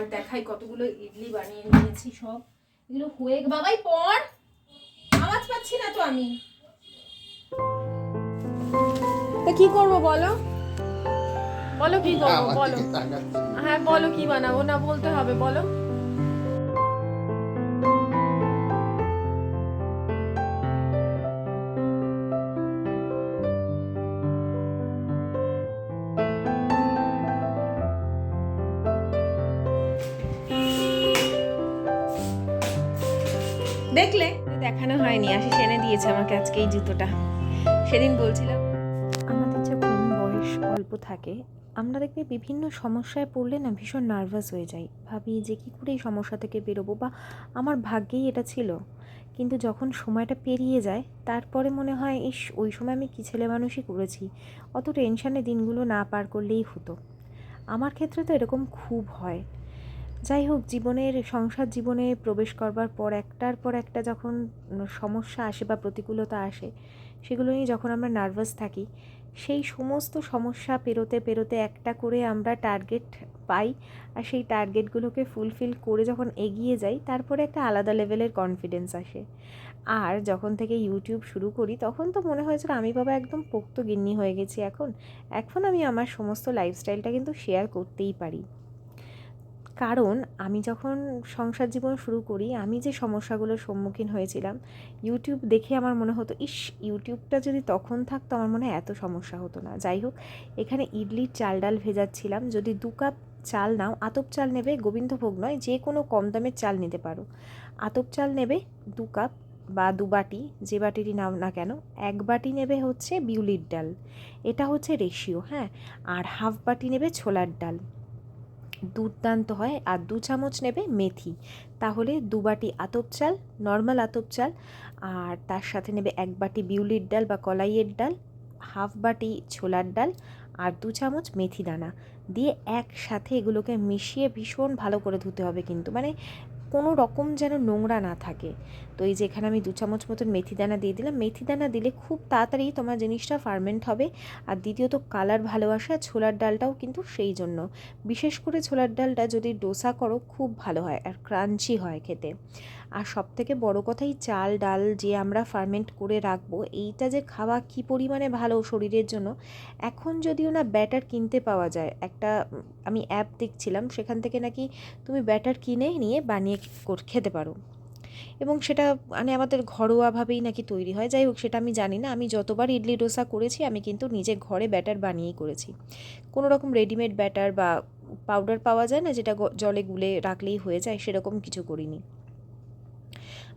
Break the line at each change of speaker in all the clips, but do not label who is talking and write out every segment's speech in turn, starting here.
আর দেখাই কতগুলো ইডলি বানিয়ে নিয়েছি সব। এগুলো হয়ে বাবাই পর আওয়াজ পাচ্ছি না তো আমি। তা কি করব বলো? বলো কি করব বলো। হ্যাঁ বলো কি বানাবো না বলতে হবে বলো। দিয়েছে আমাকে আজকে এই জুতোটা। সেদিন বলছিলাম,
আমাদের যখন বয়স, অল্প থাকে, আমরা দেখবে বিভিন্ন সমস্যায় পড়লে না ভীষণ নার্ভাস হয়ে যাই। ভাবি যে কী করে এই সমস্যা থেকে বেরোবো বা আমার ভাগ্যেই এটা ছিল। কিন্তু যখন সময়টা পেরিয়ে যায়, তারপরে মনে হয়, ইস, ওই সময় আমি কী ছেলে মানুষই করেছি? অত টেনশানে দিনগুলো না পার করলেই হতো। আমার ক্ষেত্রে তো এরকম খুব হয়। যাই হোক, জীবনের, সংসার জীবনে প্রবেশ করবার পর একটার পর একটা যখন সমস্যা আসে বা প্রতিকূলতা আসে, সেগুলো নিয়ে যখন আমরা নার্ভাস থাকি, সেই সমস্ত সমস্যা পেরোতে পেরোতে একটা করে আমরা টার্গেট পাই আর সেই টার্গেটগুলোকে ফুলফিল করে যখন এগিয়ে যাই, তারপরে একটা আলাদা লেভেলের কনফিডেন্স আসে। আর যখন থেকে ইউটিউব শুরু করি, তখন তো মনে হয়েছিল আমি বাবা একদম পোক্ত গিন্নি হয়ে গেছি এখন। এখন আমি আমার সমস্ত লাইফস্টাইলটা কিন্তু শেয়ার করতেই পারি। কারণ আমি যখন সংসার জীবন শুরু করি, আমি যে সমস্যাগুলোর সম্মুখীন হয়েছিলাম ইউটিউব দেখে আমার মনে হতো, ইস ইউটিউবটা যদি তখন থাকতো, আমার মনে হয় এত সমস্যা হতো না। যাই হোক, এখানে ইডলির চাল ডাল ভেজাচ্ছিলাম। যদি দু কাপ চাল নাও, আতপ চাল নেবে গোবিন্দভোগ নয়, যে কোনো কম দামের চাল নিতে পারো। আতপ চাল নেবে দু কাপ বা দু বাটি, যে বাটিরই নাও না কেন, এক বাটি নেবে হচ্ছে বিউলির ডাল। এটা হচ্ছে রেশিও হ্যাঁ? আর হাফ বাটি নেবে ছোলার ডাল। দুর্দান্ত হয়। আর দু চামচ নেবে মেথি। তাহলে দু বাটি আতপ চাল নর্মাল আতপ চাল, আর তার সাথে নেবে এক বাটি বিউলির ডাল বা কলাইয়ের ডাল হাফ বাটি ছোলার ডাল, আর দু চামচ মেথি দানা। দিয়ে একসাথে এগুলোকে মিশিয়ে ভীষণ ভালো করে ধুতে হবে কিন্তু। মানে কোনো রকম যেন নোংরা না থাকে। তো এই যে এখানে আমি দু চামচ মতন মেথি দানা দিয়ে দিলাম। মেথি দানা দিলে খুব তাড়াতাড়ি তোমার জিনিসটা ফার্মেন্ট হবে। আর দ্বিতীয়ত কালার ভালো আসে আর ছোলার ডালটাও কিন্তু সেই জন্য। বিশেষ করে ছোলার ডালটা যদি ডোসা করো, খুব ভালো হয় আর ক্রাঞ্চি হয় খেতে। আর সব থেকে বড় কথাই চাল, ডাল যে আমরা ফার্মেন্ট করে রাখব, এইটা যে খাওয়া কী পরিমাণে ভালো শরীরের জন্য, এখন যদিও না ব্যাটার কিনতে পাওয়া যায়। একটা, আমি অ্যাপ দেখছিলাম, সেখান থেকে নাকি তুমি ব্যাটার কিনে নিয়ে বানিয়ে খেতে পারো। এবং সেটা মানে আমাদের ঘরোয়াভাবেই নাকি তৈরি হয়। যাই হোক, সেটা আমি জানি না। আমি যতবার ইডলি ডোসা করেছি, আমি কিন্তু নিজে ঘরে ব্যাটার বানিয়েই করেছি। কোনো রকম রেডিমেড ব্যাটার বা পাউডার পাওয়া যায় না, যেটা জলে গুলে রাখলেই হয়ে যায়, সেরকম কিছু করিনি।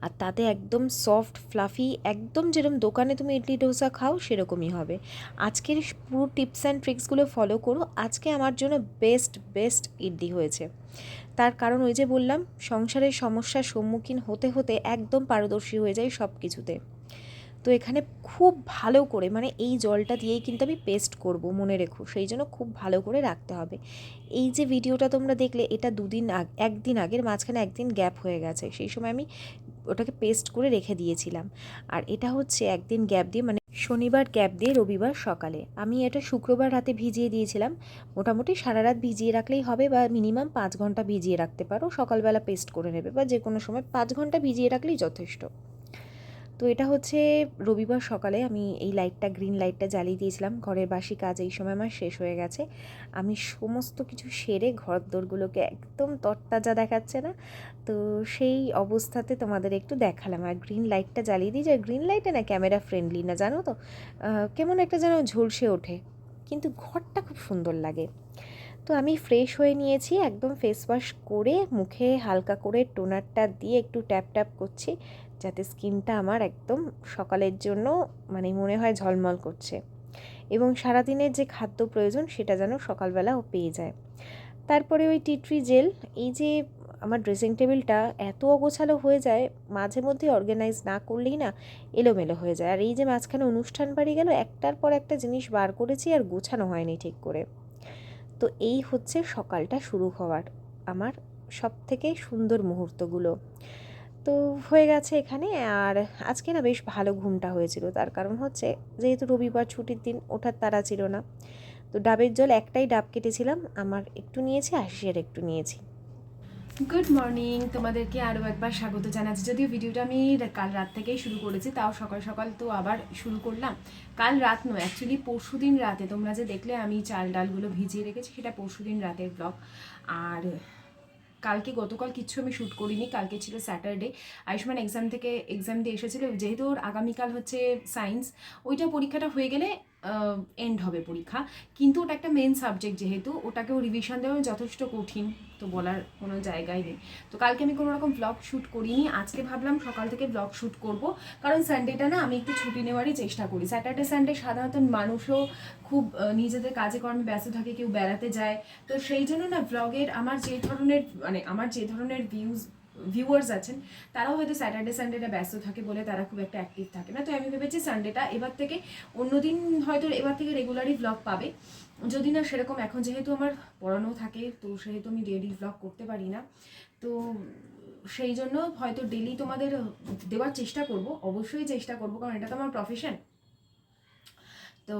আর তাতে একদম সফট ফ্লাফি একদম যেরকম দোকানে তুমি ইডলি ডোসা খাও, সেরকমই হবে। আজকের পুরো টিপস অ্যান্ড ট্রিক্সগুলো ফলো করো। আজকে আমার জন্য বেস্ট বেস্ট ইডলি হয়েছে। তার কারণ ওই যে বললাম, সংসারের সমস্যার সম্মুখীন হতে হতে একদম পারদর্শী হয়ে যায় সব কিছুতে তো এখানে খুব ভালো করে মানে এই জলটা দিয়েই কিন্তু আমি পেস্ট করব, মনে রেখো। সেই জন্য খুব ভালো করে রাখতে হবে। এই যে ভিডিওটা তোমরা দেখলে, এটা দুদিন আগ, একদিন আগের মাঝখানে একদিন গ্যাপ হয়ে গেছে। সেই সময় আমি ওটাকে পেস্ট করে রেখে দিয়েছিলাম। আর এটা হচ্ছে একদিন গ্যাপ দিয়ে মানে শনিবার গ্যাপ দিয়ে রবিবার সকালে। আমি এটা শুক্রবার রাতে ভিজিয়ে দিয়েছিলাম। মোটামুটি সারা রাত ভিজিয়ে রাখলেই হবে বা মিনিমাম পাঁচ ঘণ্টা ভিজিয়ে রাখতে পারো। সকালবেলা পেস্ট করে নেবে বা যে কোনো সময় পাঁচ ঘণ্টা ভিজিয়ে রাখলেই যথেষ্ট। তো এটা হচ্ছে রবিবার সকালে আমি এই লাইটটা, গ্রিন লাইটটা জ্বালিয়ে দিয়েছিলাম। ঘরের বাসি কাজ এই সময় আমার শেষ হয়ে গেছে। আমি সমস্ত কিছু সেরে ঘর দোরগুলোকে একদম তরতাজা দেখাচ্ছে না। তো সেই অবস্থাতে তোমাদের একটু দেখালাম। আর গ্রিন লাইটটা জ্বালিয়ে দিই যে, গ্রিন লাইটে না ক্যামেরা ফ্রেন্ডলি না, জানো তো? কেমন একটা যেন ঝলসে ওঠে। কিন্তু ঘরটা খুব সুন্দর লাগে। তো আমি ফ্রেশ হয়ে নিয়েছি, একদম ফেস ওয়াশ করে মুখে হালকা করে টোনারটা দিয়ে একটু ট্যাপ ট্যাপ করছি। যাতে স্কিনটা আমার একদম সকালের জন্য মানে মনে হয় ঝলমল করছে। এবং সারাদিনের যে খাদ্য প্রয়োজন সেটা যেন সকালবেলা ও পেয়ে যায়। তারপরে ওই টিট্রি জেল, এই যে আমার ড্রেসিং টেবিলটা এত অগোছালো হয়ে যায়, মাঝে মধ্যে অর্গানাইজ না করলেই না এলোমেলো হয়ে যায়। আর এই যে মাঝখানে অনুষ্ঠান বাড়ি গেল, একটার পর একটা জিনিস বার করেছি আর গোছানো হয়নি ঠিক করে। তো এই হচ্ছে সকালটা শুরু হওয়ার আমার সব থেকে সুন্দর মুহূর্তগুলো। তো হয়ে গেছে এখানে। আর আজকে না বেশ ভালো ঘুমটা হয়েছিল। তার কারণ হচ্ছে যেহেতু রবিবার ছুটির দিন, ওঠার তারা ছিল না। তো ডাবের জল একটাই ডাব কেটেছিলাম। আমার একটু নিয়েছি, আশিসের একটু নিয়েছি।
গুড মর্নিং তোমাদেরকে আরও একবার স্বাগত জানাচ্ছি। যদিও ভিডিওটা আমি কাল রাত থেকেই শুরু করেছি, তাও সকাল সকাল তো আবার শুরু করলাম। কাল রাত নয় অ্যাকচুয়ালি পরশু রাতে। তোমরা যে দেখলে, আমি চাল ডালগুলো ভিজিয়ে রেখেছি, সেটা পরশু রাতের ব্লগ আর কালকে গতকাল কিছু আমি শ্যুট করিনি, কালকে ছিল স্যাটারডে আয়ুষ্মান এক্সাম থেকে এক্সাম দিয়ে এসেছিল, যেহেতু ওর আগামীকাল হচ্ছে সায়েন্স ওইটা পরীক্ষাটা হয়ে গেলে এন্ড হবে পরীক্ষা। কিন্তু ওটা একটা মেন সাবজেক্ট যেহেতু, ওটাকেও রিভিশন দেওয়া যথেষ্ট কঠিন, তো বলার কোনো জায়গাই নেই। তো কালকে আমি কোনো রকম ব্লগ শ্যুট করিনি, আজকে ভাবলাম সকাল থেকে ব্লগ শ্যুট করব। কারণ সানডেটা না, আমি একটু ছুটি নেওয়ারই চেষ্টা করি। স্যাটারডে সানডে সাধারণত মানুষও খুব নিজেদের কাজে কর্মে ব্যস্ত থাকে, কেউ বেড়াতে যায়। তো সেই জন্য না ব্লগের আমার যে ধরনের মানে আমার যে ধরনের ভিউজ ভিউয়ার্স আছেন, তারাও হয়তো স্যাটারডে সানডেটা ব্যস্ত থাকে বলে তারা খুব একটা অ্যাক্টিভ থাকে না। তো আমি ভেবেছি সানডেটা এবার থেকে অন্যদিন হয়তো এবার থেকে রেগুলারই ব্লগ পাবে। যদি না সেরকম, এখন যেহেতু আমার পড়ানো থাকে, তো সেহেতু আমি ডেলি ব্লগ করতে পারি না। তো সেই জন্য হয়তো ডেলি তোমাদের দেওয়ার চেষ্টা করব, অবশ্যই চেষ্টা করব, কারণ এটা তো আমার প্রফেশন তো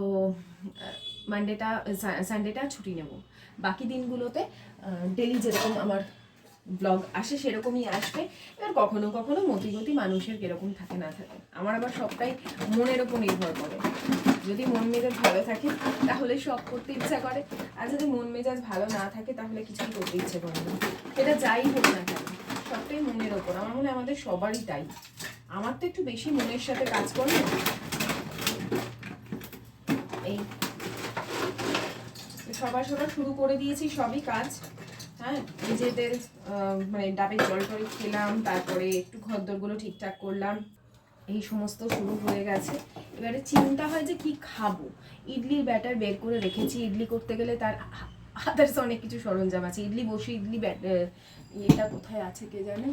মানডেটা সানডেটা ছুটি নেব। বাকি দিনগুলোতে ডেলি যেরকম আমার ব্লগ আসে সেরকমই আসবে। এবার কখনো কখনো মতিগতি মানুষের কীরকম থাকে না থাকে। আমার আবার সবটাই মনের ওপর নির্ভর করে। যদি মন মেজাজ ভালো থাকে, তাহলে সব করতে ইচ্ছা করে। আর যদি মন মেজাজ ভালো না থাকে, তাহলে কিছুই করতে ইচ্ছে করে না। এটা যাই হোক না কেন, সবটাই মনের ওপর আমার মনে আমাদের সবারই তাই। আমার তো একটু বেশি মনের সাথে কাজ করে। এই, সবার সবার শুরু করে দিয়েছি সবই কাজ। হ্যাঁ নিজেদের মানে ডাবের জল টল খেলাম, তারপরে একটু ঘরদোরগুলো ঠিকঠাক করলাম, এই সমস্ত শুরু হয়ে গেছে। এবারে চিন্তা হয় যে কি খাব? ইডলির ব্যাটার বের করে রেখেছি। ইডলি করতে গেলে তার আদার্স অনেক কিছু সরঞ্জাম আছে। ইডলি বসে, ইডলি এটা কোথায় আছে কে জানে?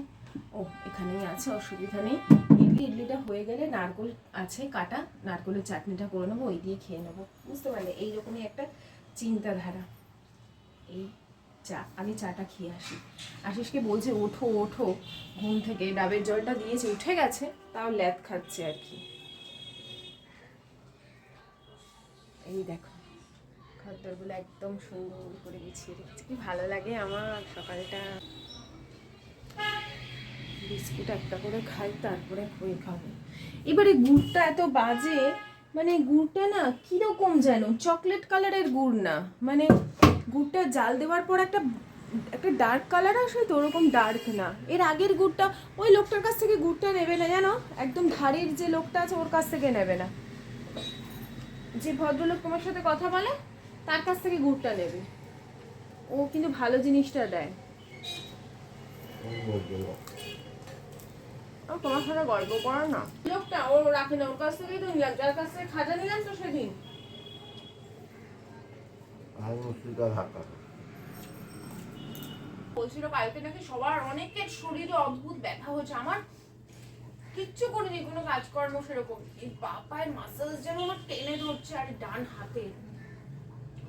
ও, এখানেই আছে, অসুবিধা নেই। ইডলি, ইডলিটা হয়ে গেলে নারকোল আছে, কাটা, নারকোলের চাটনিটা করে নেব, ওই দিয়ে খেয়ে নেব। বুঝতে পারলে? এইরকমই একটা চিন্তাধারা। এই চা, আমি চাটা খেয়ে আসি। আশিসকে বলছে, ওঠো ওঠো। ঘুম থেকে ডাবের জলটা দিয়েছে, উঠে গেছে, তাও ল্যাদ খাচ্ছে আর কি। এই দেখো, খদ্দরগুলো একদম সুন্দর করে গুছিয়ে রেখেছে। কি ভালো লাগে আমার সকালটা। বিস্কুট একটা করে খাই, তারপরে হয়ে খাব। এবারে গুড়টা এত বাজে মানে গুড়টা না কীরকম যেন? চকলেট কালারের গুড় না। মানে গুড়টা জাল দেওয়ার পর একটা একটা ডার্ক কালার আসে তো, ওরকম ডার্ক না। এর আগের গুড়টা, ওই লোকটার কাছ থেকে গুড়টা নেবে না, জানো? একদম ধারের যে লোকটা আছে, ওর কাছ থেকে নেবে না। যে ভদ্রলোক তোমার সাথে কথা বলে, তার কাছ থেকে গুড়টা নেবে। ও কিন্তু ভালো জিনিসটা দেয়। তোমার সাথে গল্প করো না? লোকটা ও রাখে না ওর কাছ থেকেই তো নিলাম যার কাছ থেকে খাজা নিলাম তো সেদিন।
বলছিল কালকে নাকি সবার অনেকের শরীরে অদ্ভুত ব্যথা হচ্ছে আমার কিচ্ছু করিনি কোনো কাজকর্ম সেরকম। এই বাপায়ের মাসাজ যেন আমার টেনে ধরছে আর ডান হাতে।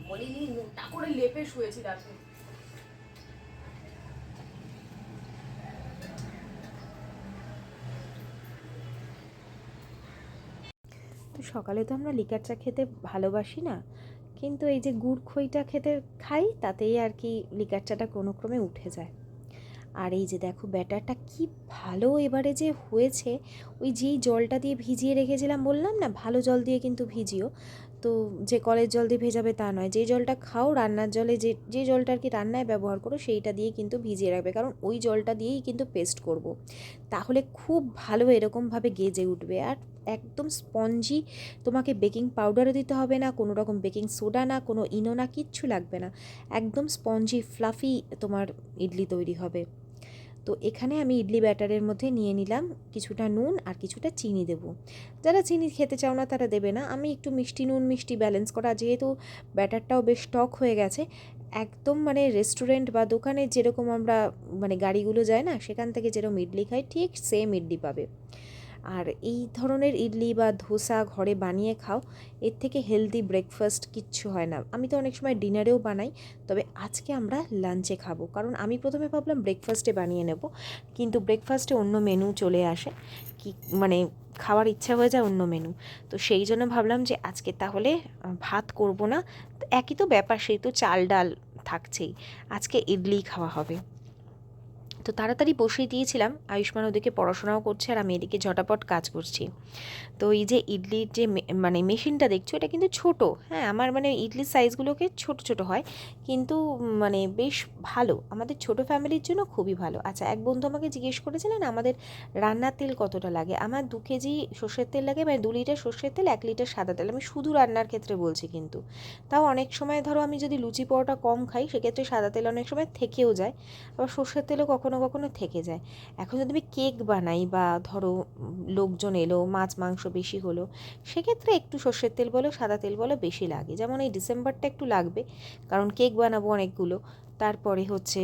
বলিনি মোটা করে লেপে শুয়েছি রাতে
তো সকালে তো আমরা লিকার চা খেতে ভালোবাসি না। কিন্তু এই যে গুড় খইটা খেতে খাই, তাতেই আর কি লিকার চাটা কোনোক্রমে উঠে যায়। আর এই যে দেখো ব্যাটারটা কি ভালো এবারে যে হয়েছে, ওই যেই জলটা দিয়ে ভিজিয়ে রেখেছিলাম বললাম না, ভালো জল দিয়ে কিন্তু ভিজিও। তো যে কলের জল দিয়ে ভেজাবে তা নয়। যে জলটা খাও, রান্নার জলে যে যে জলটা আর কি রান্নায় ব্যবহার করো, সেইটা দিয়ে কিন্তু ভিজিয়ে রাখবে। কারণ ওই জলটা দিয়েই কিন্তু পেস্ট করব। তাহলে খুব ভালো এরকমভাবে গেজে উঠবে। আর একদম স্পঞ্জি তোমাকে বেকিং পাউডারও দিতে হবে না, কোনো রকম বেকিং সোডা না, কোনো ইনো না, কিচ্ছু লাগবে না। একদম স্পঞ্জি ফ্লাফি তোমার ইডলি তৈরি হবে। তো এখানে আমি ইডলি ব্যাটারের মধ্যে নিয়ে নিলাম কিছুটা নুন আর কিছুটা চিনি দেবো। যারা চিনি খেতে চাও না তারা দেবে না। আমি একটু মিষ্টি নুন, মিষ্টি ব্যালেন্স করা, যেহেতু ব্যাটারটাও বেশ স্টক হয়ে গেছে, একদম মানে রেস্টুরেন্ট বা দোকানে যেরকম আমরা মানে গাড়িগুলো যায় না, সেখান থেকে যেরকম ইডলি খাই, ঠিক সেম ইডলি পাবে। আর এই ধরনের ইডলি বা ধোসা ঘরে বানিয়ে খাও, এর থেকে হেলদি ব্রেকফাস্ট কিচ্ছু হয় না। আমি তো অনেক সময় ডিনারেও বানাই, তবে আজকে আমরা লাঞ্চে খাব। কারণ আমি প্রথমে ভাবলাম ব্রেকফাস্টে বানিয়ে নেব, কিন্তু ব্রেকফাস্টে অন্য মেনু চলে আসে। কি মানে খাওয়ার ইচ্ছা হয়ে যায় অন্য মেনু তো সেই জন্য ভাবলাম যে আজকে তাহলে ভাত করব না। একই তো ব্যাপার, সেই তো চাল ডাল থাকছেই। আজকে ইডলি খাওয়া হবে। তো তাড়াতাড়ি বসিয়ে দিয়েছিলাম। আয়ুষ্মান ওদিকে পড়াশোনাও করছে আর আমি এদিকে ঝটাপট কাজ করছি। তো এই যে ইডলির যে মানে মেশিনটা দেখছ, এটা কিন্তু ছোট। হ্যাঁ আমার মানে ইডলির সাইজগুলোকে ছোট ছোট হয়। কিন্তু মানে বেশ ভালো। আমাদের ছোট ফ্যামিলির জন্য খুবই ভালো। আচ্ছা এক বন্ধু আমাকে জিজ্ঞেস করেছিলেন, আমাদের রান্নার তেল কতটা লাগে? আমার দু কেজি সর্ষের তেল লাগে মানে দু লিটার সর্ষের তেল, এক লিটার সাদা তেল। আমি শুধু রান্নার ক্ষেত্রে বলছি কিন্তু। তাও অনেক সময় ধরো আমি যদি লুচি পরোটা কম খাই, সেক্ষেত্রে সাদা তেল অনেক সময় থেকেও যায়। আবার সর্ষের তেলও কখনো কখনো কখনো থেকে যায়। এখন যদি আমি কেক বানাই বা ধরো লোকজন এলো, মাছ, মাংস বেশি হলো, সেক্ষেত্রে একটু সর্ষের তেল বলো, সাদা তেল বলো বেশি লাগে। যেমন এই ডিসেম্বরটা একটু লাগবে, কারণ কেক বানাবো অনেকগুলো। তারপরে হচ্ছে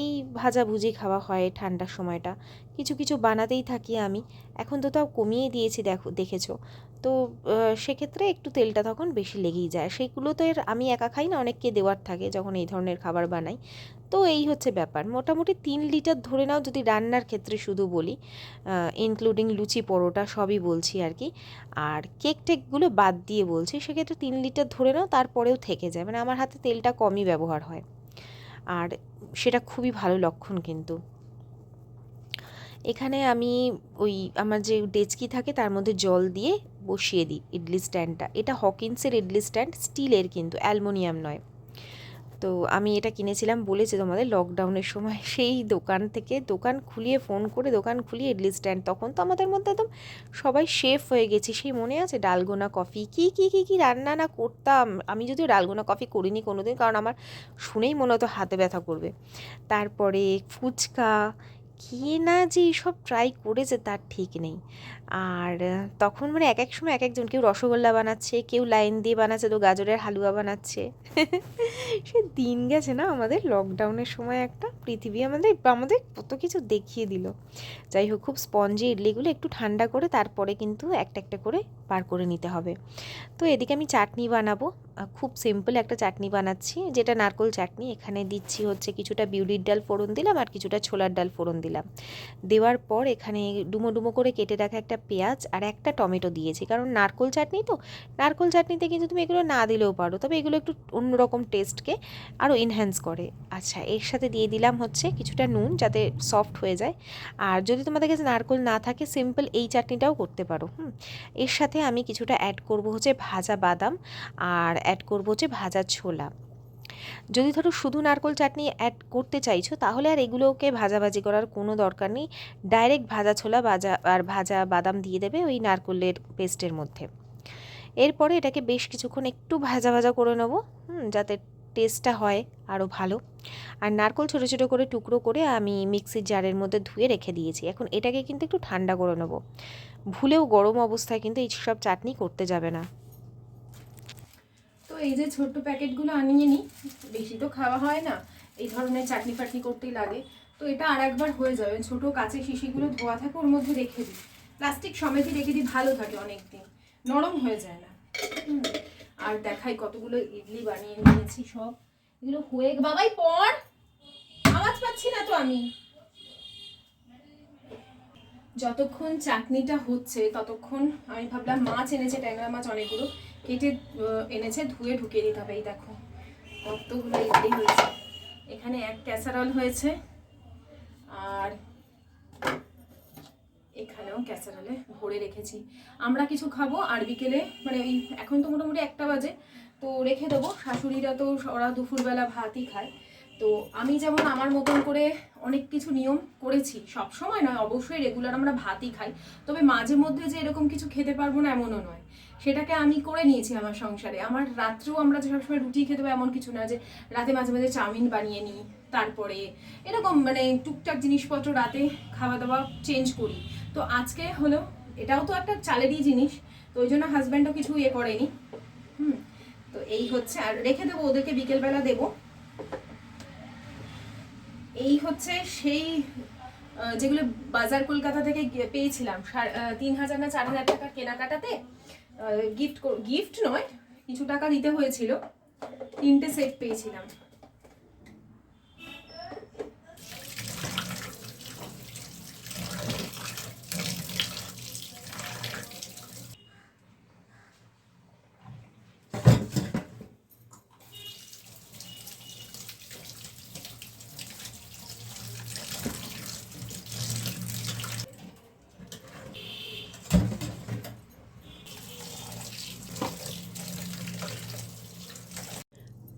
এই ভাজাভুজি খাওয়া হয় ঠান্ডার সময়টা। কিছু কিছু বানাতেই থাকি আমি। এখন তো তাও কমিয়ে দিয়েছি, দেখো, দেখেছ। তো সেক্ষেত্রে একটু তেলটা তখন বেশি লেগেই যায়। সেইগুলো তো এর আমি একা খাই না, অনেককে দেওয়ার থাকে যখন এই ধরনের খাবার বানাই। তো এই হচ্ছে ব্যাপার। মোটামুটি তিন লিটার ধরে নাও যদি রান্নার ক্ষেত্রে শুধু বলি ইনক্লুডিং লুচি, পরোটা সবই বলছি আর কি। আর কেক টেকগুলো বাদ দিয়ে বলছি, সেক্ষেত্রে তিন লিটার ধরে নাও তারপরেও থেকে যায়। মানে আমার হাতে তেলটা কমই ব্যবহার হয়। আর সেটা খুবই ভালো লক্ষণ কিন্তু। এখানে আমি ওই আমার যে ডেচকি থাকে তার মধ্যে জল দিয়ে বসিয়ে দিই ইডলি স্ট্যান্ডটা। এটা হকিন্সের ইডলি স্ট্যান্ড, স্টিলের কিন্তু, অ্যালমোনিয়াম নয়। তো আমি এটা কিনেছিলাম বলেছে তোমাদের লকডাউনের সময়। সেই দোকান থেকে দোকান খুলিয়ে ফোন করে দোকান খুলিয়ে ইডলি স্ট্যান্ড তখন তো আমাদের মধ্যে একদম সবাই শেফ হয়ে গেছি। সেই মনে আছে? ডালগোনা কফি কি কি কি কি রান্না না করতাম? আমি যদিও ডালগোনা কফি করিনি কোনোদিন, কারণ আমার শুনেই মনে হতো হাতে ব্যথা করবে। তারপরে ফুচকা কি না যে এইসব ট্রাই করেছে তার ঠিক নেই। আর তখন মানে এক এক সময় এক একজন কেউ রসগোল্লা বানাচ্ছে, কেউ লাইন দিয়ে বানাচ্ছে তো গাজরের হালুয়া বানাচ্ছে। সে দিন গেছে না আমাদের লকডাউনের সময় একটা, পৃথিবী আমাদের আমাদের কত কিছু দেখিয়ে দিল। যাই হোক, খুব স্পঞ্জি ইডলিগুলো একটু ঠান্ডা করে তারপরে কিন্তু একটা একটা করে পার করে নিতে হবে। তো এদিকে আমি চাটনি বানাবো। খুব সিম্পল একটা চাটনি বানাচ্ছি, যেটা নারকোল চাটনি। এখানে দিচ্ছি হচ্ছে কিছুটা বিউলির ডাল ফোড়ন দিলাম আর কিছুটা ছোলার ডাল ফোড়ন দিলাম। দেওয়ার পর এখানে ডুমো ডুমো করে কেটে রাখা একটা পেঁয়াজ আর একটা টমেটো দিয়েছি। কারণ নারকোল চাটনি তো, নারকোল চাটনিতে কিন্তু তুমি এগুলো না দিলেও পারো, তবে এগুলো একটু অন্যরকম টেস্টকে আরও এনহ্যান্স করে। আচ্ছা এর সাথে দিয়ে দিলাম হচ্ছে কিছুটা নুন যাতে সফট হয়ে যায়। আর যদি তোমাদের কাছে নারকোল না থাকে সিম্পল এই চাটনিটাও করতে পারো, হুম। এর সাথে আমি কিছুটা অ্যাড করব হচ্ছে ভাজা বাদাম। আর অ্যাড করব যে ভাজা ছোলা। যদি ধরো শুধু নারকোল চাটনি অ্যাড করতে চাইছো, তাহলে আর এগুলোকে ভাজাভাজি করার কোনো দরকার নেই। ডাইরেক্ট ভাজা ছোলা ভাজা আর ভাজা বাদাম দিয়ে দেবে ওই নারকোলের পেস্টের মধ্যে। এরপরে এটাকে বেশ কিছুক্ষণ একটু ভাজা ভাজা করে নেব যাতে টেস্টটা হয় আরও ভালো। আর নারকোল ছোটো ছোটো করে টুকরো করে আমি মিক্সির জারের মধ্যে ধুয়ে রেখে দিয়েছি। এখন এটাকে কিন্তু একটু ঠান্ডা করে নেব। ভুলেও গরম অবস্থায় কিন্তু এই সব চাটনি করতে যাবে না।
এই যে ছোট্ট প্যাকেটগুলো আনিয়ে নিই, বেশি তো খাওয়া হয় না, এই ধরনের চাটনি ফাটনি করতেই লাগে। তো এটা আর একবার হয়ে যাবে, ছোট কাঁচে শিশিগুলো ধোয়া থাকে, ওর মধ্যে রেখে দিই। প্লাস্টিক সমেতই রেখে দিই, ভালো থাকে অনেক দিন নরম হয়ে যায় না। আর দেখাই কতগুলো ইডলি বানিয়ে নিয়েছি সব। এগুলো হয়ে বাবাই পর আওয়াজ পাচ্ছি না তো আমি। যতক্ষণ চাটনিটা হচ্ছে, ততক্ষণ আমি ভাবলাম মাছ এনেছে, ট্যাংরা মাছ অনেকগুলো। কেটে এনেছে, ধুয়ে ঢুকিয়ে দিতে হবে। এই দেখো, কতগুলো ইডলি হয়েছে। এখানে এক ক্যাসারল হয়েছে, আর এখানেও ক্যাসারলে ভরে রেখেছি। আমরা কিছু খাব আর বিকেলে মানে ওই এখন তো মোটামুটি একটা বাজে, তো রেখে দেবো। শাশুড়িরা তো ওরা দুপুরবেলা ভাতই খায়। তো আমি যেমন আমার মতন করে অনেক কিছু নিয়ম করেছি সব সময় নয়, অবশ্যই রেগুলার আমরা ভাতই খাই। তবে মাঝে মধ্যে যে এরকম কিছু খেতে পারব না এমনও নয়। সেটাকে আমি করে নিয়েছি আমার সংসারে। আমার রাত্রেও আমরা যে সবসময় রুটি খেতে পাবো এমন কিছু না যে রাতে মাঝে মাঝে চাউমিন বানিয়ে নিই, তারপরে এরকম মানে টুকটাক জিনিসপত্র রাতে খাওয়া দাওয়া চেঞ্জ করি। তো আজকে হলো, এটাও তো একটা চালেরই জিনিস, তো ওই জন্য হাজব্যান্ডও কিছু ইয়ে করেনি। হুম, তো এই হচ্ছে, আর রেখে দেবো ওদেরকে, বিকেলবেলা দেবো। এই হচ্ছে সেই যেগুলো বাজার কলকাতা থেকে পেয়েছিলাম। তিন হাজার না চার হাজার টাকা কেনাকাটাতে গিফট গিফট নয়, কিছু টাকা দিতে হয়েছিল। তিনটে সেট পেয়েছিলাম।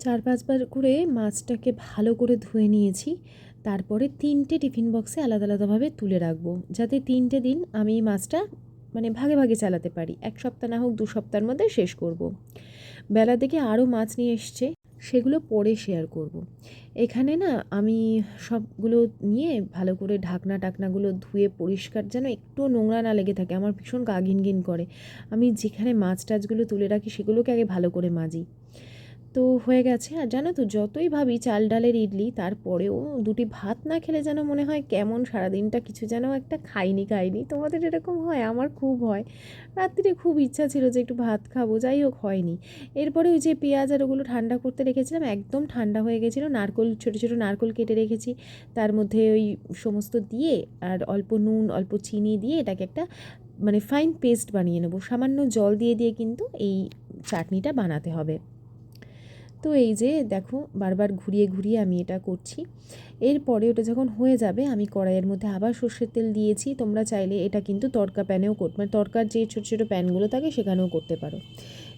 চার পাঁচবার করে মাছটাকে ভালো করে ধুয়ে নিয়েছি। তারপরে তিনটে টিফিন বক্সে আলাদা আলাদাভাবে তুলে রাখব। যাতে তিনটে দিন আমি মাছটা মানে ভাগে ভাগে চালাতে পারি। এক সপ্তাহ না হোক, দু সপ্তাহের মধ্যে শেষ করব। বেলা দিকে আরও মাছ নিয়ে এসছে। সেগুলো পরে শেয়ার করব। এখানে না আমি সবগুলো নিয়ে ভালো করে ঢাকনা টাকনাগুলো ধুয়ে পরিষ্কার যেন একটু নোংরা না লেগে থাকে। আমার ভীষণ গা ঘিন করে। আমি যেখানে মাছ টাছগুলো তুলে রাখি, সেগুলোকে আগে ভালো করে মাজি। তো হয়ে গেছে। আর জানো তো, যতই ভাবি চাল ডালের ইডলি, তারপরেও দুটি ভাত না খেলে যেন মনে হয় কেমন সারাদিনটা কিছু যেন একটা খাইনি খাইনি। তোমাদের এরকম হয়? আমার খুব হয়। রাত্রিরে খুব ইচ্ছা ছিল যে একটু ভাত খাব, যাই হোক, হয়নি। এরপরে ওই যে পেঁয়াজ আর ওগুলো ঠান্ডা করতে রেখেছিলাম, একদম ঠান্ডা হয়ে গেছিল। নারকোল, ছোটো ছোটো নারকোল কেটে রেখেছি। তার মধ্যে ওই সমস্ত দিয়ে আর অল্প নুন, অল্প চিনি দিয়ে এটাকে একটা মানে ফাইন পেস্ট বানিয়ে নেব। সামান্য জল দিয়ে দিয়ে কিন্তু এই চাটনিটা বানাতে হবে। তো এই যে দেখো, বারবার ঘুরিয়ে ঘুরিয়ে আমি এটা করছি। এরপরে ওটা যখন হয়ে যাবে, আমি কড়াইয়ের মধ্যে আবার সর্ষের তেল দিয়েছি। তোমরা চাইলে এটা কিন্তু তড়কা প্যানেও করতে মানে তড়কার যে ছোটো ছোটো প্যানগুলো থাকে, সেখানেও করতে পারো।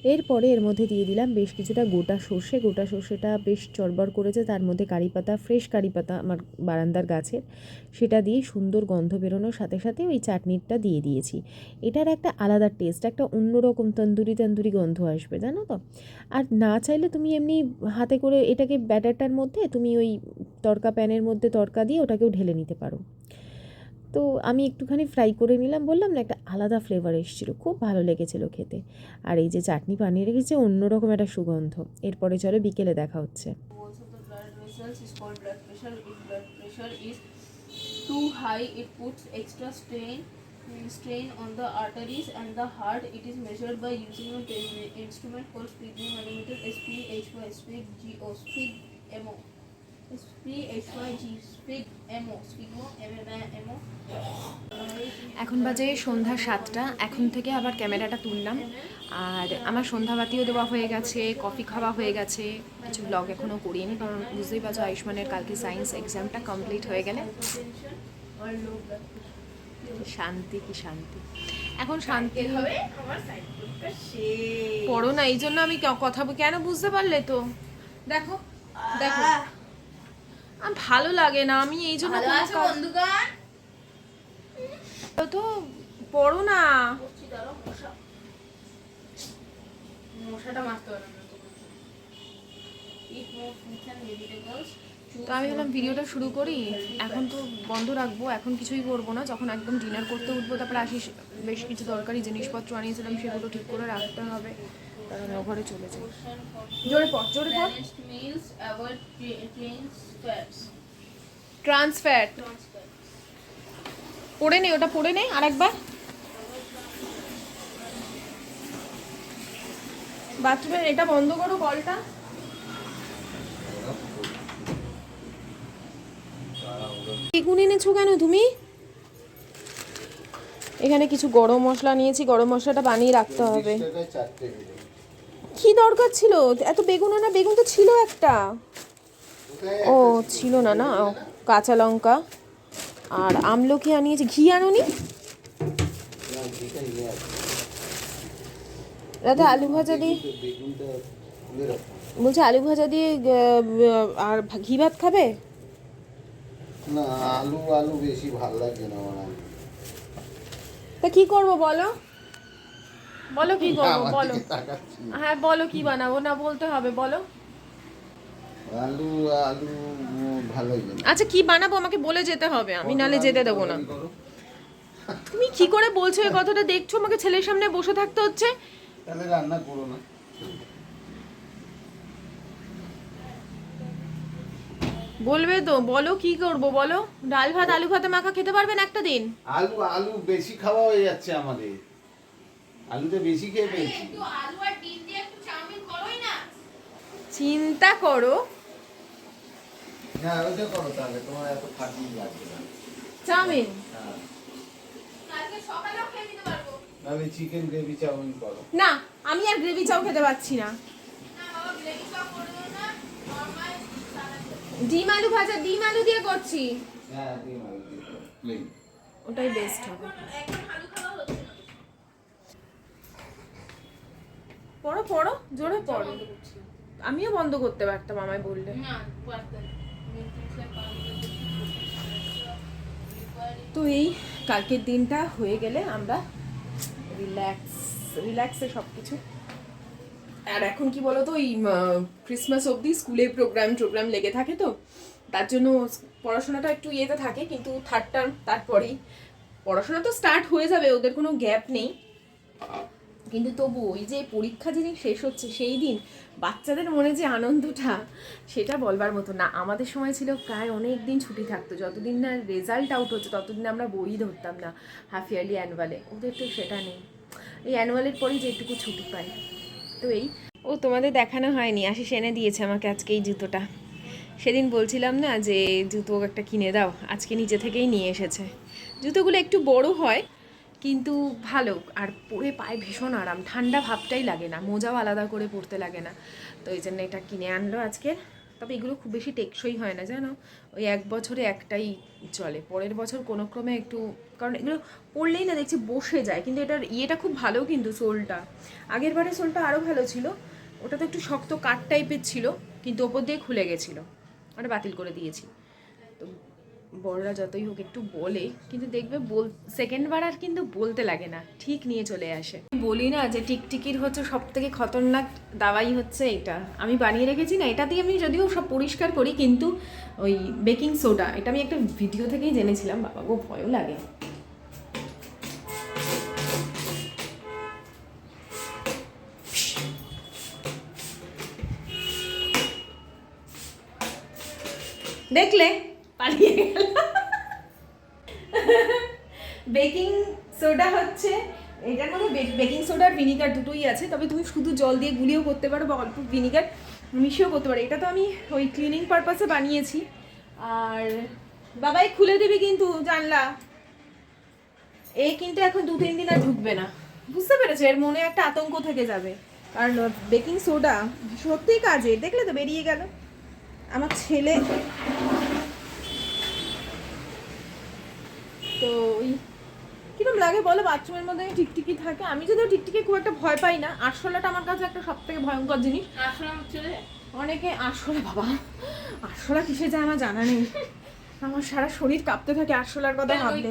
এরপরে এর মধ্যে দিয়ে দিলাম বেশ কিছুটা গোটা সর্ষে। গোটা সর্ষেটা বেশ চড়বড় করেছে, তার মধ্যে কারি পাতা, ফ্রেশ কারি পাতা আমার বারান্দার গাছের। সেটা দিয়ে সুন্দর গন্ধ বেরোনোর সাথে সাথে ওই চাটনিটা দিয়ে দিয়েছি। এটার একটা আলাদা টেস্ট একটা অন্যরকম তন্দুরি তন্দুরি গন্ধ আসবে, জানো তো? আর না চাইলে তুমি এমনি হাতে করে এটাকে ব্যাটারটার মধ্যে তুমি ওই তড়কা প্যানের মধ্যে তড়কা দিয়ে ওটাকেও ঢেলে নিতে পারো। তো আমি একটুখানি ফ্রাই করে নিলাম বললাম না একটা আলাদা ফ্লেভার এসেছিল খুব ভালো লেগেছিলো খেতে আর এই যে চাটনি বানিয়ে রেখেছে অন্যরকম একটা সুগন্ধ এরপরে চলো বিকেলে দেখা হচ্ছে
too high, it puts extra strain strain on the arteries and the heart. It is measured by using a te- instrument called sphygmomanometer SPHY speed GO speed. SPHYG speed MO
এখন বাজে সন্ধ্যা সাতটা, এখন থেকে আবার ক্যামেরাটা তুললাম। আর আমার সন্ধ্যাবাতিও দেওয়া হয়ে গেছে, কফি খাওয়া হয়ে গেছে, কিছু ব্লগ এখনও করিনি, কারণ বুঝতেই পারছ আয়ুষ্মানের কালকে সায়েন্স এক্সামটা কমপ্লিট হয়ে গেলে। শান্তি, কি শান্তি। এখন শান্তি।
হবে
পড়ো না, এই জন্য আমি কথা কেন বুঝতে পারলে তো? দেখো দেখো। ভালো লাগে না আমি এই জন্য তো পড়ো না।
তো
আমি ভাবলাম ভিডিওটা শুরু করি। এখন তো বন্ধ রাখব এখন কিছুই করব না। যখন একদম ডিনার করতে উঠবো তারপরে আসি বেশ কিছু দরকারি জিনিসপত্র আনিয়েছিলাম সেগুলো ঠিক করে রাখতে হবে। কারণ ও ঘরে চলে যায় জোরে পড় জোরে পড়.
Avoid tra- trans fats.
Trans fat পড়ে নে ওটা পড়ে নে আরেকবার। বাথরুমের এটা বন্ধ করো কলটা। বেগুন এনেছো কেন তুমি? এখানে কিছু গরম মশলা নিয়েছি গরম মশলাটা বানিয়ে রাখতে হবে
বিশ টাকায় চারটে বেরোয়।
কি দরকার ছিল? এত বেগুন না বেগুন তো ছিল একটা। ও ছিল না না? কাঁচা লঙ্কা আর আমলকি আনিয়েছি। ঘি আনোনি। রাতে আলু ভাজা দিয়ে। বলছি আলু ভাজা দিয়ে আর ঘি ভাত খাবে?
না আলু আলু বেশি ভালো লাগছে না আমার।
তা কি করব বলো? বলো কি করব বলো। হ্যাঁ বলো কি বানাবো না বলতে হবে বলো।
আলু আলু উম, ভালো লাগে। না
আচ্ছা কি বানাবো আমাকে বলে যেতে হবে আমি নালে যেতে দেবো না। তুমি কি করে বলছো এই কথাটা? দেখছ আমাকে ছেলের সামনে বসে থাকতে হচ্ছে?
তাহলে রান্না করো না।
বলবে তো বলো কি করব বলো। ডাল ভাত আলু ভাতে মাখা খেতে পারবেন একটা দিন?
আলু আলু বেশি খাওয়া হয়ে যাচ্ছে আমাদের। আলুটা বেশি খেয়ে ফেলছি।
একটু আলু আর ডিম দিয়ে একটু চাউমিন করোই না।
চিন্তা করো।
হ্যাঁ ওইটা করো তাহলে তোমার এত খাটনি লাগবে না।
চাউমিন?
হ্যাঁ।
কালকে সকালেও খেয়ে নিতে পারব।
তাহলে চিকেন গ্রেভি চাউমিন করো।
না আমি আর গ্রেভি চাও খেতে পাচ্ছি না।
না বাবা গ্রেভি সব করব না নর্মাল
ডিম আলু ভাজা ডিম আলু দিয়ে করছি।
হ্যাঁ দিন আলু দিয়ে
ওটাই বেস্ট হবে।
এখন আলু খাওয়া হচ্ছে না
পড়ো পড়ো জোরে পড়ো। আমিও বন্ধ করতে পারতাম আমায় বললে।
তো
তো এই কালকের দিনটা হয়ে গেলে আমরা রিল্যাক্স রিল্যাক্সে সব কিছু আর এখন কি বলতো ওই ক্রিসমাস অবধি স্কুলে প্রোগ্রাম টোগ্রাম লেগে থাকে তো। তার জন্য পড়াশোনাটা একটু ইয়েতে থাকে কিন্তু থার্ড টার্ম তারপরেই। পড়াশোনা তো স্টার্ট হয়ে যাবে ওদের কোনো গ্যাপ নেই। কিন্তু তবু ওই যে পরীক্ষা যেদিন শেষ হচ্ছে, সেই দিন বাচ্চাদের মনে যে আনন্দটা, সেটা বলবার মতো না। আমাদের সময় ছিল প্রায় অনেক দিন ছুটি থাকতো। যতদিন না রেজাল্ট আউট হচ্ছে, ততদিন আমরা বই ধরতাম না হাফ ইয়ারলি অ্যানুয়ালে ওদের তো সেটা নেই। এই অ্যানুয়ালের পরেই যেটুকু ছুটি পাই। তো এই, ও তোমাদের দেখানো হয়নি। আশিস এনে দিয়েছে আমাকে আজকে এই জুতোটা। সেদিন বলছিলাম না যে, জুতো একটা কিনে দাও। আজকে নিচে থেকেই নিয়ে এসেছে। জুতোগুলো একটু বড় হয় কিন্তু ভালো, আর পরে পায়ে ভীষণ আরাম, ঠান্ডা ভাবটাই লাগে না, মোজাও আলাদা করে পরতে লাগে না। তো এই জন্য এটা কিনে আনলো আজকে। তবে এগুলো খুব বেশি টেকসই হয় না, জানো? ওই এক বছরে একটাই চলে, পরের বছর কোনো ক্রমে একটু, কারণ এগুলো পরলেই না দেখছি বসে যায়, কিন্তু এটার ইয়েটা খুব ভালো কিন্তু সোলটা। আগের বারে সোলটা আরও ভালো ছিল, ওটা তো একটু শক্ত কাঠ টাইপের ছিল, কিন্তু ওপর দিয়ে খুলে গেছিল, ওটা বাতিল করে দিয়েছি। তো বড়রা যতই হোক একটু বলে, কিন্তু দেখবে বল সেকেন্ড বার আর কিন্তু বলতে লাগে না, ঠিক নিয়ে চলে আসে। বলি না যে টিকটিকির হচ্ছে সব থেকে খতরনাক দাওয়াই হচ্ছে এটা আমি বানিয়ে রেখেছি না, এটা দিয়ে আমি যদিও সব পরিষ্কার করি, কিন্তু ওই বেকিং সোডা, এটা আমি একটা ভিডিও থেকেই জেনেছিলাম, বাবা গো, ভয়ও লাগে। দেখলে? পালিয়ে গেল। বেকিং সোডা হচ্ছে, এটার মধ্যে বেকিং সোডা আর ভিনিগার দুটোই আছে, তবে তুমি শুধু জল দিয়ে গুলিও করতে পারো বা অল্প ভিনিগার মিশিয়েও করতে পারো। এটা তো আমি ওই ক্লিনিং পারপাসে বানিয়েছি। আর বাবাই খুলে দিবি কিন্তু জানলা। এই কিন্তু এখন দু তিন দিন আর ঢুকবে না। বুঝতে পেরেছ? এর মনে একটা আতঙ্ক থেকে যাবে। কারণ বেকিং সোডা সত্যিই কাজে। দেখলে তো বেরিয়ে গেল। আমার ছেলে তো ওই কীরকম লাগে বলো? বাথরুমের মধ্যে টিকটিকি থাকে। আমি যদিও টিকটিকি খুব একটা ভয় পাই না আরশোলাটা আমার কাছে একটা সব থেকে ভয়ঙ্কর জিনিস।
আমার চলে
অনেকে আরশোলা বাবা আরশোলা কিসে যায় আমার জানা নেই। আমার সারা শরীর কাঁপতে থাকে আরশোলার কথা ভাবলে।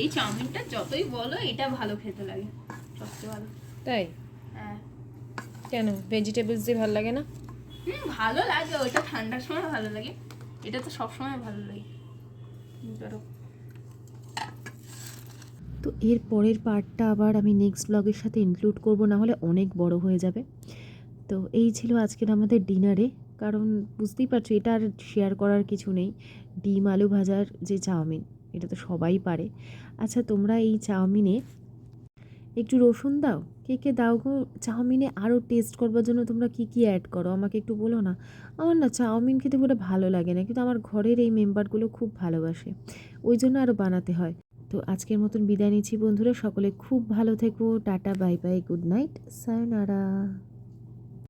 এই চাউমিনটা যতই বলো এটা ভালো খেতে লাগে। সবচেয়ে ভালো।
তাই?
হ্যাঁ।
কেন? ভেজিটেবলস দিয়ে ভালো লাগে না?
হুম ভালো লাগে ওটা ঠান্ডার সময় ভালো লাগে। এটা তো সবসময় ভালো লাগে।
তো এর পরের পার্টটা আবার আমি নেক্সট ব্লগের সাথে ইনক্লুড করব, না হলে অনেক বড় হয়ে যাবে। তো এই ছিল আজকের আমাদের ডিনারে কারণ বুঝতেই পারছ, এটা আর শেয়ার করার কিছু নেই। ডিম, আলু ভাজার যে চাউমিন, এটা তো সবাই পারে। আচ্ছা তোমরা এই চাউমিনে একটু রসুন দাও, কে কে দাও গো? চাউমিনে আরও টেস্ট করবার জন্য তোমরা কি কি অ্যাড করো? আমাকে একটু বলো না। আমার না চাউমিন খেতে পুরো ভালো লাগে না, কিন্তু আমার ঘরের এই মেম্বারগুলো খুব ভালোবাসে। ওই জন্য আরও বানাতে হয়। তো আজকের মতন বিদায় নিচ্ছি বন্ধুরা, সকলে খুব ভালো থেকো। Tata bye bye good night sayonara